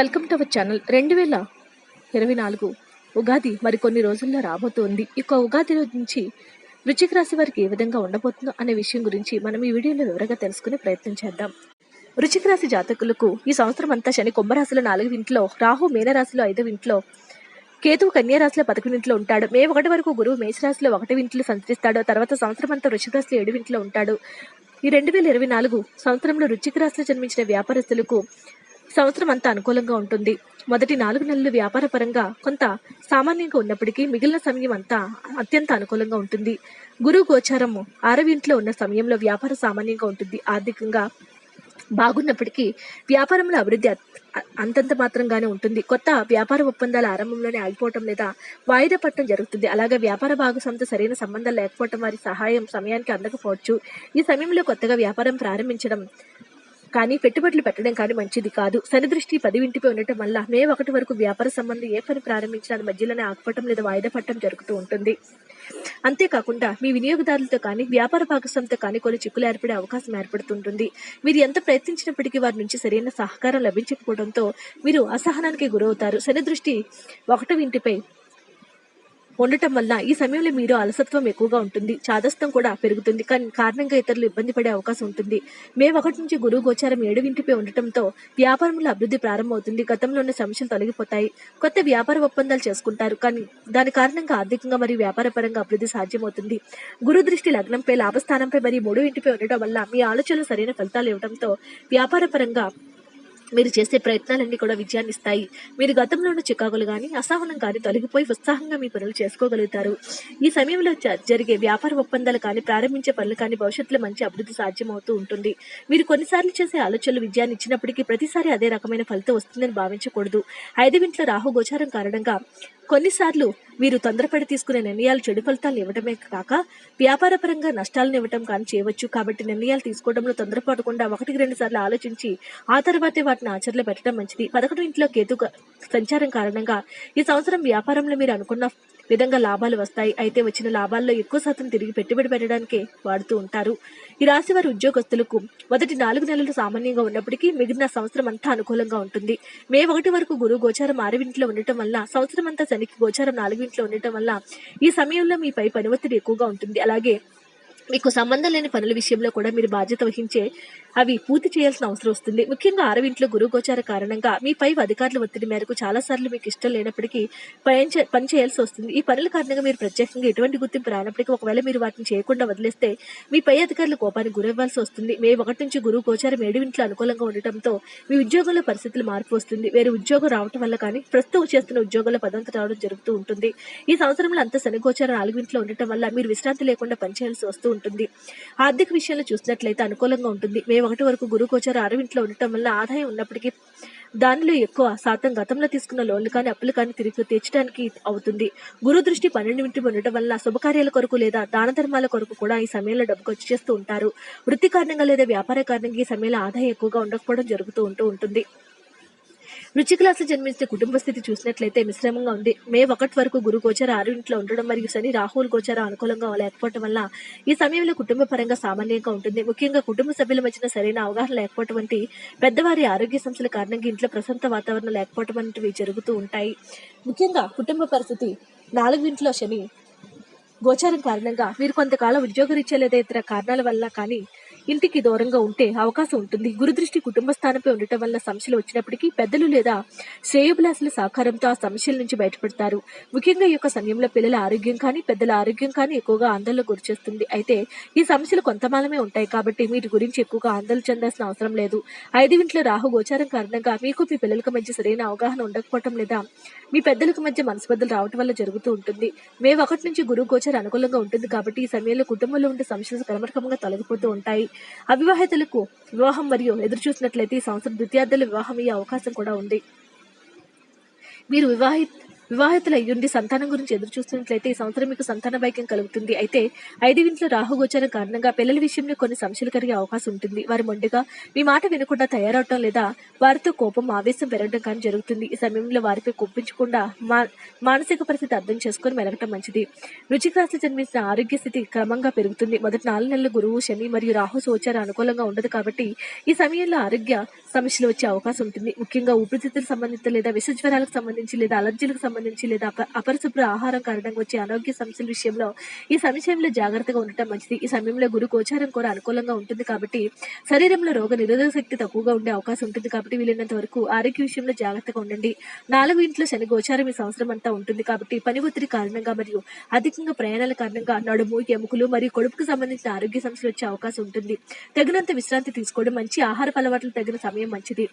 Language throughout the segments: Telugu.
Welcome to our channel. రెండు వేల ఇరవై నాలుగు ఉగాది మరికొన్ని రోజుల్లో రాబోతోంది. ఇక ఉగాది రోజు నుంచి వృశ్చిక రాశి వారికి ఏ విధంగా ఉండబోతుందో అనే విషయం గురించి మనం ఈ వీడియోలో వివరంగా తెలుసుకునే ప్రయత్నం చేద్దాం. వృశ్చిక రాశి జాతకులకు ఈ సంవత్సరం అంతా శని కుంభరాశిలో నాలుగు ఇంట్లో రాహు మీనరాశిలో ఐదవ ఇంట్లో కేతువు కన్యారాశిలో పదకొండింట్లో ఉంటాడు. మే ఒకటి వరకు గురువు మేషరాశిలో ఒకటి ఇంట్లో సంచరిస్తాడు. తర్వాత సంవత్సరం అంతా వృశ్చిక ఏడు ఇంట్లో ఉంటాడు. ఈ రెండు వేల ఇరవై నాలుగు సంవత్సరంలో వృశ్చిక రాశిలో జన్మించిన వ్యాపారస్తులకు సంవత్సరం అంతా అనుకూలంగా ఉంటుంది. మొదటి నాలుగు నెలలు వ్యాపార పరంగా కొంత సామాన్యంగా ఉన్నప్పటికీ మిగిలిన సమయం అంతా అత్యంత అనుకూలంగా ఉంటుంది. గురువు గోచారము ఆరవ ఇంట్లో ఉన్న సమయంలో వ్యాపార సామాన్యంగా ఉంటుంది. ఆర్థికంగా బాగున్నప్పటికీ వ్యాపారంలో అభివృద్ధి అంతంత మాత్రంగానే ఉంటుంది. కొత్త వ్యాపార ఒప్పందాల ఆరంభంలోనే ఆగిపోవటం లేదా వాయిదా పట్టడం జరుగుతుంది. అలాగే వ్యాపార భాగస్వామితో సరైన సంబంధాలు లేకపోవటం వారి సహాయం సమయానికి అందకపోవచ్చు. ఈ సమయంలో కొత్తగా వ్యాపారం ప్రారంభించడం కానీ పెట్టుబడులు పెట్టడం కానీ మంచిది కాదు. శని దృష్టి పదివింటిపై ఉండటం వల్ల మే ఒకటి వరకు వ్యాపార సంబంధం ఏ పని ప్రారంభించినా అది మధ్యలోనే ఆగిపోవటం లేదా వాయిదా పట్టడం జరుగుతూ ఉంటుంది. అంతేకాకుండా మీ వినియోగదారులతో కానీ వ్యాపార భాగస్వామితో కానీ కొన్ని చిక్కులు ఏర్పడే అవకాశం ఏర్పడుతుంటుంది. మీరు ఎంత ప్రయత్నించినప్పటికీ వారి నుంచి సరైన సహకారం లభించకపోవడంతో మీరు అసహనానికి గురవుతారు. శని దృష్టి ఒకటో ఇంటిపై ఉండటం వల్ల ఈ సమయంలో మీరు అలసత్వం ఎక్కువగా ఉంటుంది. చాదస్తం కూడా పెరుగుతుంది. కానీ కారణంగా ఇతరులు ఇబ్బంది పడే అవకాశం ఉంటుంది. మే ఒకటి నుంచి గురువు గోచారం ఏడు ఇంటిపై ఉండటంతో వ్యాపారంలో అభివృద్ధి ప్రారంభమవుతుంది. గతంలో ఉన్న సమస్యలు తొలగిపోతాయి. కొత్త వ్యాపార ఒప్పందాలు చేసుకుంటారు. కానీ దాని కారణంగా ఆర్థికంగా మరియు వ్యాపారపరంగా అభివృద్ధి సాధ్యమవుతుంది. గురు దృష్టి లగ్నంపై లాభస్థానంపై మరియు మూడు ఇంటిపై ఉండటం వల్ల మీ ఆలోచనలు సరైన ఫలితాలు ఇవ్వడంతో వ్యాపారపరంగా మీరు చేసే ప్రయత్నాలన్నీ కూడా విజయాన్ని ఇస్తాయి. మీరు గతంలో ఉన్న చికాకులు కానీ అసహనం కానీ తొలగిపోయి ఉత్సాహంగా మీ పనులు చేసుకోగలుగుతారు. ఈ సమయంలో జ- జరిగే వ్యాపార ఒప్పందాలు కానీ ప్రారంభించే పనులు కానీ భవిష్యత్తులో మంచి అభివృద్ధి సాధ్యమవుతూ ఉంటుంది. మీరు కొన్నిసార్లు చేసే ఆలోచనలు విజయాన్ని ఇచ్చినప్పటికీ ప్రతిసారి అదే రకమైన ఫలితం వస్తుందని భావించకూడదు. ఐదవింట్లో రాహు గోచారం కారణంగా కొన్నిసార్లు మీరు తొందరపడి తీసుకునే నిర్ణయాలు చెడు ఫలితాలు ఇవ్వడమే కాక వ్యాపారపరంగా నష్టాలను ఇవ్వటం కానీ చేయవచ్చు. కాబట్టి నిర్ణయాలు తీసుకోవడంలో తొందరపడకుండా ఒకటికి రెండు సార్లు ఆలోచించి ఆ తర్వాతే వాటిని ఆచరణలో పెట్టడం మంచిది. పదకొండు ఇంట్లో కేతు సంచారం కారణంగా ఈ సంవత్సరం వ్యాపారంలో మీరు అనుకున్న విధంగా లాభాలు వస్తాయి. అయితే వచ్చిన లాభాల్లో ఎక్కువ శాతం తిరిగి పెట్టుబడి పెట్టడానికే వాడుతూ ఉంటారు. ఈ రాశి వారి ఉద్యోగస్తులకు మొదటి నాలుగు నెలలు సామాన్యంగా ఉన్నప్పటికీ మిగిలిన సంవత్సరం అంతా అనుకూలంగా ఉంటుంది. మే ఒకటి వరకు గురువు గోచారం ఆరవింట్లో ఉండటం వల్ల సంవత్సరం అంతా శనికి గోచారం నాలుగింట్లో ఉండటం వల్ల ఈ సమయంలో మీపై పని ఒత్తిడి ఎక్కువగా ఉంటుంది. అలాగే మీకు సంబంధం లేని పనుల విషయంలో కూడా మీరు బాధ్యత వహించే అవి పూర్తి చేయాల్సిన అవసరం వస్తుంది. ముఖ్యంగా ఆరవింట్లో గురువు గోచార కారణంగా మీపై అధికారుల ఒత్తిడి మేరకు చాలా సార్లు మీకు ఇష్టం లేనప్పటికీ పని చే- పని చేయాల్సి వస్తుంది. ఈ పనుల కారణంగా మీరు ప్రత్యేకంగా ఎటువంటి గుర్తింపు రానప్పటికీ ఒకవేళ మీరు వాటిని చేయకుండా వదిలేస్తే మీ పై అధికారులు కోపానికి గురవ్వాల్సి వస్తుంది. మే ఒకటి నుంచి గురువు గోచారం ఏడువింట్లో అనుకూలంగా ఉండటంతో మీ ఉద్యోగంలో పరిస్థితులు మార్పు వస్తుంది. వేరే ఉద్యోగం రావటం వల్ల కానీ ప్రస్తుతం చేస్తున్న ఉద్యోగంలో పదోన్నతి రావడం జరుగుతూ ఉంటుంది. ఈ సంవత్సరంలో అంత శని గోచారం నాలుగింట్లో ఉండటం వల్ల మీరు విశ్రాంతి లేకుండా పనిచేయాల్సి వస్తూ ఉంటుంది. ఆర్థిక విషయంలో చూసినట్లయితే అనుకూలంగా ఉంటుంది. మే ఒకటి వరకు గురు గోచారం ఆరవింట్లో ఉండటం వల్ల ఆదాయం ఉన్నప్పటికీ దానిలో ఎక్కువ శాతం గతంలో తీసుకున్న లోన్లు కానీ అప్పులు కానీ తిరిగి తీర్చడానికి అవుతుంది. గురు దృష్టి పన్నెండు ఇంటి ఉండటం వల్ల శుభకార్యాల కొరకు లేదా దాన ధర్మాల కొరకు కూడా ఈ సమయంలో డబ్బు ఖర్చు చేస్తూ ఉంటారు. వృత్తి కారణంగా లేదా వ్యాపార కారణంగా ఈ సమయంలో ఆదాయం ఎక్కువగా ఉండకపోవడం జరుగుతూ ఉంటూ ఉంటుంది. వృశ్చిక రాశి జన్మించిన కుటుంబ స్థితి చూసినట్లయితే మిశ్రమంగా ఉంది. మే ఒకటి వరకు గురు గోచర ఆరు ఇంట్లో ఉండడం మరియు శని రాహుల్ గోచర అనుకూలంగా లేకపోవడం వల్ల ఈ సమయంలో కుటుంబ పరంగా సామాన్యంగా ఉంటుంది. ముఖ్యంగా కుటుంబ సభ్యుల మధ్యన సరైన అవగాహన లేకపోవడం వంటి పెద్దవారి ఆరోగ్య సమస్యల కారణంగా ఇంట్లో ప్రశాంత వాతావరణం లేకపోవడం వంటివి జరుగుతూ ఉంటాయి. ముఖ్యంగా కుటుంబ పరిస్థితి నాలుగు ఇంట్లో శని గోచారం కారణంగా మీరు కొంతకాలం ఉద్యోగరీత్యా లేదా ఇతర కారణాల వల్ల కానీ ఇంటికి దూరంగా ఉంటే అవకాశం ఉంటుంది. గురుదృష్టి కుటుంబ స్థానంపై ఉండటం వల్ల సమస్యలు వచ్చినప్పటికీ పెద్దలు లేదా శ్రేయోభిలాసుల సహకారంతో ఆ సమస్యల నుంచి బయటపడతారు. ముఖ్యంగా ఈ యొక్క సమయంలో పిల్లల ఆరోగ్యం కానీ పెద్దల ఆరోగ్యం కానీ ఎక్కువగా ఆందోళన గురిచేస్తుంది అయితే ఈ సమస్యలు కొంతమాలమే ఉంటాయి కాబట్టి వీటి గురించి ఎక్కువగా ఆందోళన చెందాల్సిన అవసరం లేదు. ఐదు ఇంట్లో రాహు గోచారం కారణంగా మీకు మీ పిల్లలకు మధ్య సరైన అవగాహన ఉండకపోవటం లేదా మీ పెద్దలకు మధ్య మనస్పర్ధలు రావటం వల్ల జరుగుతూ ఉంటుంది. మే ఒకటి నుంచి గురువు గోచారం అనుకూలంగా ఉంటుంది కాబట్టి ఈ సమయంలో కుటుంబంలో ఉండే సమస్యలు క్రమక్రమంగా తొలగిపోతూ ఉంటాయి. అవివాహితులకు వివాహం మరియు ఎదురు చూసినట్లయితే ఈ సంవత్సరం ద్వితీయార్థుల వివాహం అయ్యే అవకాశం కూడా ఉంది. మీరు వివాహి వివాహితులు అయ్యుండి సంతానం గురించి ఎదురు చూస్తున్నట్లయితే ఈ సంవత్సరం మీకు సంతాన భాగ్యం కలుగుతుంది. అయితే ఐదు ఇంట్లో రాహుగోచరం కారణంగా పిల్లల విషయంలో కొన్ని సమస్యలు కలిగే అవకాశం ఉంటుంది. వారు మొండిగా మీ మాట వినకుండా తయారవటం లేదా వారితో కోపం ఆవేశం పెరగడం కానీ జరుగుతుంది. ఈ సమయంలో వారిపై కోపించకుండా మా మానసిక పరిస్థితి అర్థం చేసుకొని మెలగటం మంచిది. వృచ్చిక జన్మించిన ఆరోగ్య స్థితి క్రమంగా పెరుగుతుంది. మొదటి నాలుగు నెలలు గురువు శని మరియు రాహు సోచార అనుకూలంగా ఉండదు కాబట్టి ఈ సమయంలో ఆరోగ్య సమస్యలు వచ్చే అవకాశం ఉంటుంది. ముఖ్యంగా ఊపిరితిత్తులకు సంబంధిత లేదా విషజ్వరాలకు సంబంధించి లేదా అలర్జీలకు సంబంధించి లేదా అప- అపరిశుభ్ర ఆహారం కారణంగా వచ్చే అనారోగ్య సమస్యల విషయంలో ఈ సమయంలో జాగ్రత్తగా ఉండటం మంచిది. ఈ సమయంలో గురు గోచారం కూడా అనుకూలంగా ఉంటుంది కాబట్టి శరీరంలో రోగ నిరోధక శక్తి తక్కువగా ఉండే అవకాశం ఉంటుంది కాబట్టి వీలైనంత వరకు ఆరోగ్య విషయంలో జాగ్రత్తగా ఉండండి. నాలుగు ఇంట్లో శని గోచారం ఈ సంవత్సరం అంతా ఉంటుంది కాబట్టి పని ఒత్తిడి కారణంగా మరియు అధికంగా ప్రయాణాల కారణంగా నడుము ఎముకలు మరియు కొడుపుకు సంబంధించిన ఆరోగ్య సమస్యలు వచ్చే అవకాశం ఉంటుంది. తగినంత విశ్రాంతి తీసుకోవడం మంచి. ఆహార అలవాట్లు తగిన సమయం మంచిది.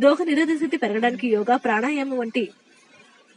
రోగ నిరోధక శక్తి పెరగడానికి యోగా ప్రాణాయామం వంటి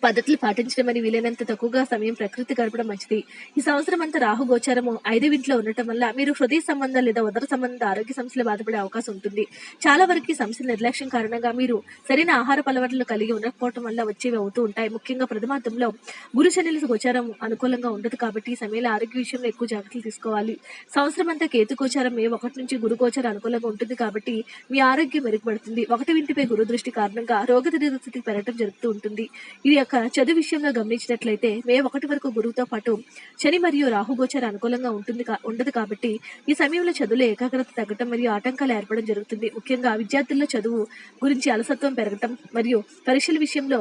పద్ధతులు పాటించడం అని వీలైనంత తక్కువగా సమయం ప్రకృతి గడపడం మంచిది. ఈ సంవత్సరం అంతా రాహు గోచారము ఐదు ఇంట్లో ఉండటం వల్ల మీరు హృదయ సంబంధం లేదా ఉదర సంబంధ ఆరోగ్య సమస్యలు బాధపడే అవకాశం ఉంటుంది. చాలా వరకు ఈ సమస్యల నిర్లక్ష్యం కారణంగా మీరు సరైన ఆహార అలవాట్లు కలిగి ఉండకపోవడం వల్ల వచ్చేవి అవుతూ ఉంటాయి. ముఖ్యంగా ప్రథమార్థంలో గురు శనిల గోచారం అనుకూలంగా ఉండదు కాబట్టి ఈ సమయంలో ఆరోగ్య విషయంలో ఎక్కువ జాగ్రత్తలు తీసుకోవాలి. సంవత్సరం అంతా కేతు గోచారం మే ఒకటి నుంచి గురు గోచారం అనుకూలంగా ఉంటుంది కాబట్టి మీ ఆరోగ్యం మెరుగుపడుతుంది. ఒకటి ఇంటిపై గురు దృష్టి కారణంగా రోగ నిరోధక స్థితి పెరగడం జరుగుతూ ఉంటుంది. ఇది యొక్క చదువు విషయంలో గమనించినట్లయితే మే ఒకటి వరకు గురువుతో పాటు శని మరియు రాహుగోచర అనుకూలంగా ఉంటుంది కా- ఉండదు కాబట్టి ఈ సమయంలో చదువులో ఏకాగ్రత తగ్గటం మరియు ఆటంకాలు ఏర్పడడం జరుగుతుంది. ముఖ్యంగా విద్యార్థుల్లో చదువు గురించి అలసత్వం పెరగటం మరియు పరీక్షల విషయంలో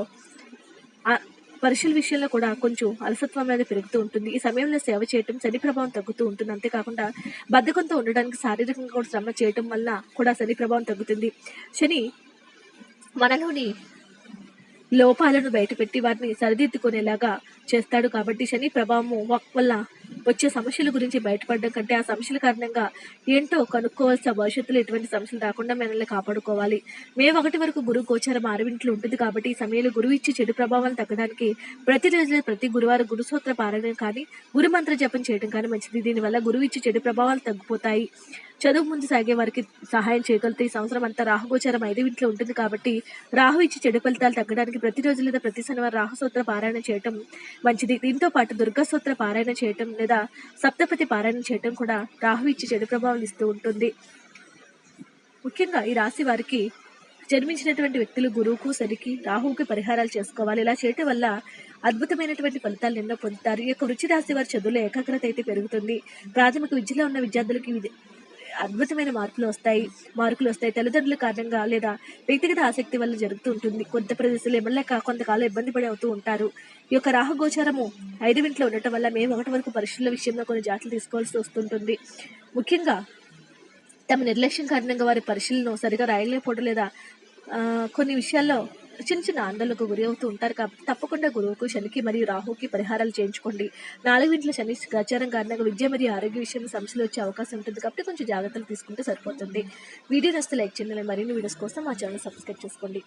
పరీక్షల విషయంలో కూడా కొంచెం అలసత్వం అనేది పెరుగుతూ ఉంటుంది. ఈ సమయంలో సేవ చేయటం శని ప్రభావం తగ్గుతూ ఉంటుంది. అంతేకాకుండా బద్ధకంతో ఉండడానికి శారీరకంగా కూడా శ్రమ చేయటం వల్ల కూడా శని ప్రభావం తగ్గుతుంది. శని మనలోని లోపాలను బయటపెట్టి వారిని సరిదిద్దుకునేలాగా చేస్తాడు కాబట్టి శని ప్రభావము వ- వల్ల వచ్చే సమస్యల గురించి బయటపడడం కంటే ఆ సమస్యల కారణంగా ఏంటో కనుక్కోవాల్సిన భవిష్యత్తులో ఎటువంటి సమస్యలు రాకుండా మనల్ని కాపాడుకోవాలి. మే ఒకటి వరకు గురువు గోచారం ఆరవింట్లు ఉంటుంది కాబట్టి ఈ సమయంలో గురువు ఇచ్చే చెడు ప్రభావాలు తగ్గడానికి ప్రతిరోజు ప్రతి గురువారం గురు సూత్ర పారాయణం కానీ గురుమంత్ర జపం చేయడం కానీ మంచిది. దీనివల్ల గురువు ఇచ్చే చెడు ప్రభావాలు తగ్గిపోతాయి. చదువు ముందు సాగే వారికి సహాయం చేయగలిగితే ఈ సంవత్సరం అంతా రాహుగోచారం ఐదు ఇంట్లో ఉంటుంది కాబట్టి రాహు ఇచ్చి చెడు ఫలితాలు తగ్గడానికి ప్రతిరోజు లేదా ప్రతి శనివారం రాహు సూత్ర పారాయణ చేయటం మంచిది. దీంతో పాటు దుర్గాసూత్ర పారాయణ చేయటం లేదా సప్తపతి పారాయణ చేయటం కూడా రాహు ఇచ్చి చెడు ప్రభావాలు ఇస్తూ ఉంటుంది. ముఖ్యంగా ఈ రాశి వారికి జన్మించినటువంటి వ్యక్తులు గురువుకు శనికి రాహువుకి పరిహారాలు చేసుకోవాలి. ఇలా చేయటం వల్ల అద్భుతమైనటువంటి ఫలితాలు ఎన్నో పొందుతారు. ఈ యొక్క వృత్తి రాశి వారి చదువులో ఏకాగ్రత అయితే పెరుగుతుంది. ప్రాథమిక విద్యలో ఉన్న విద్యార్థులకి అద్భుతమైన మార్పులు వస్తాయి. మార్కులు వస్తాయి. తల్లిదండ్రుల కారణంగా లేదా వ్యక్తిగత ఆసక్తి వల్ల జరుగుతూ ఉంటుంది కొంత ప్రదేశాలు ఎమ్మెల్యే కొంతకాలం ఇబ్బంది పడి అవుతూ ఉంటారు. ఈ యొక్క రాహుగోచారము ఐదు ఇంట్లో ఉండటం వల్ల మేము ఒకటి వరకు పరీక్షల విషయంలో కొన్ని జాగ్రత్తలు తీసుకోవాల్సి వస్తుంటుంది. ముఖ్యంగా తమ నిర్లక్ష్యం కారణంగా వారి పరీక్షలను సరిగా రాయలేకపోవడం లేదా కొన్ని విషయాల్లో చిన్న చిన్న ఆందోళనకు గురి అవుతూ ఉంటారు కాబట్టి తప్పకుండా గురువుకు శనికి మరియు రాహుకి పరిహారాలు చేయించుకోండి. నాలుగింట్లో శని గచారం కారణంగా విద్య మరియు ఆరోగ్య విషయంలో సమస్యలు వచ్చే అవకాశం ఉంటుంది కాబట్టి కొంచెం జాగ్రత్తలు తీసుకుంటే సరిపోతుంది. వీడియో నస్తే లైక్ చేయండి మరిన్ని వీడియోస్ కోసం మా ఛానల్ సబ్స్క్రైబ్ చేసుకోండి.